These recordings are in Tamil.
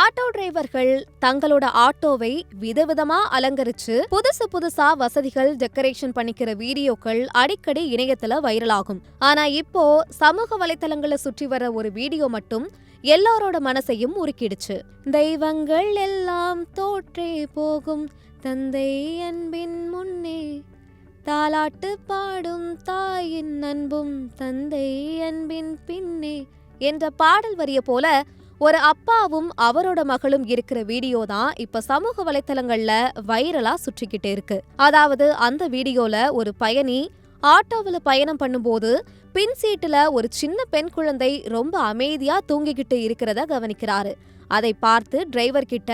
ஆட்டோ டிரைவர்கள் தங்களோட ஆட்டோவை விதவிதமா அலங்கரிச்சு புதுசு புதுசா வசதிகள் டெக்கரேஷன் பண்ணிக்கிற வீடியோக்கள் அடிக்கடி இணையத்துல வைரலாகும். ஆனா இப்போ சமூக வலைத்தளங்களை சுற்றி வர ஒரு வீடியோ மட்டும் எல்லாரோட மனசையும் உருக்கிடுச்சு. தெய்வங்கள் எல்லாம் தோற்றே போகும் தந்தை அன்பின் முன்னே. தாலாட்டு பாடும் தாயின் அன்பும் தந்தை அன்பின் பின்னே என்ற பாடல் வரிய போல ஒரு அப்பாவும் அவரோட மகளும் இருக்கிற வீடியோ தான் இப்ப சமூக வலைத்தளங்கள்ல வைரலா சுற்றிக்கிட்டு இருக்கு. அதாவது அந்த வீடியோல ஒரு பயணி ஆட்டோவில் பயணம் பண்ணும்போது பின் சீட்டுல ஒரு சின்ன பெண் குழந்தை ரொம்ப அமைதியா தூங்கிக்கிட்டு இருக்கிறத கவனிக்கிறாரு. அதை பார்த்து டிரைவர் கிட்ட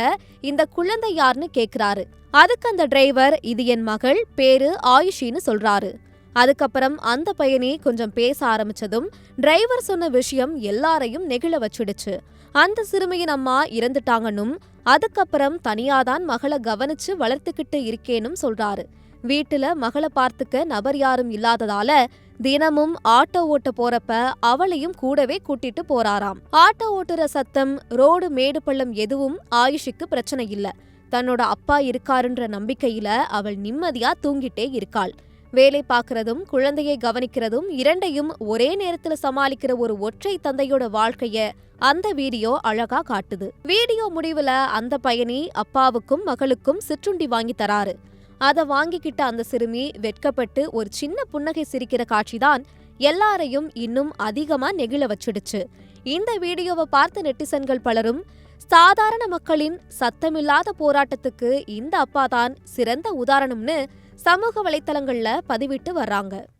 இந்த குழந்தை யாருன்னு கேக்குறாரு. அதுக்கு அந்த டிரைவர் இது என் மகள் பேரு ஆயுஷின்னு சொல்றாரு. அதுக்கப்புறம் அந்த பயணி கொஞ்சம் பேச ஆரம்பிச்சதும் டிரைவர் சொன்ன விஷயம் எல்லாரையும் நெகிழ வச்சிடுச்சு. அந்த சிறுமியின் அம்மா இறந்துட்டாங்கன்னும் அதுக்கப்புறம் தனியாதான் மகளை கவனிச்சு வளர்த்துக்கிட்டு இருக்கேனும் சொல்றாரு. வீட்டுல மகளை பார்த்துக்க நபர் யாரும் இல்லாததால தினமும் ஆட்டோ ஓட்ட போறப்ப அவளையும் கூடவே கூட்டிட்டு போறாராம். ஆட்டோ ஓட்டுற சத்தம் ரோடு மேடு பள்ளம் எதுவும் ஆயுஷுக்கு பிரச்சனை இல்ல. தன்னோட அப்பா இருக்காருன்ற நம்பிக்கையில அவள் நிம்மதியா தூங்கிட்டே இருக்காள். வேலை பார்க்கறதும் குழந்தையை கவனிக்கிறதும் இரண்டையும் ஒரே நேரத்துல சமாளிக்கிற ஒரு ஒற்றை தந்தையோட வாழ்க்கைய அந்த வீடியோ அழகா காட்டுது. வீடியோ முடிவுல அந்த பயணி அப்பாவுக்கும் மகளுக்கும் சிற்றுண்டி வாங்கி தராரு. அத வாங்கிக்கிட்ட அந்த சிறுமி வெட்கப்பட்டு ஒரு சின்ன புன்னகை சிரிக்கிற காட்சிதான் எல்லாரையும் இன்னும் அதிகமா நெகிழ வச்சிடுச்சு. இந்த வீடியோவை பார்த்த நெட்டிசன்கள் பலரும் சாதாரண மக்களின் சத்தமில்லாத போராட்டத்துக்கு இந்த அப்பாதான் சிறந்த உதாரணம்னு சமூக வலைத்தளங்கள்ல பதிவிட்டு வர்றாங்க.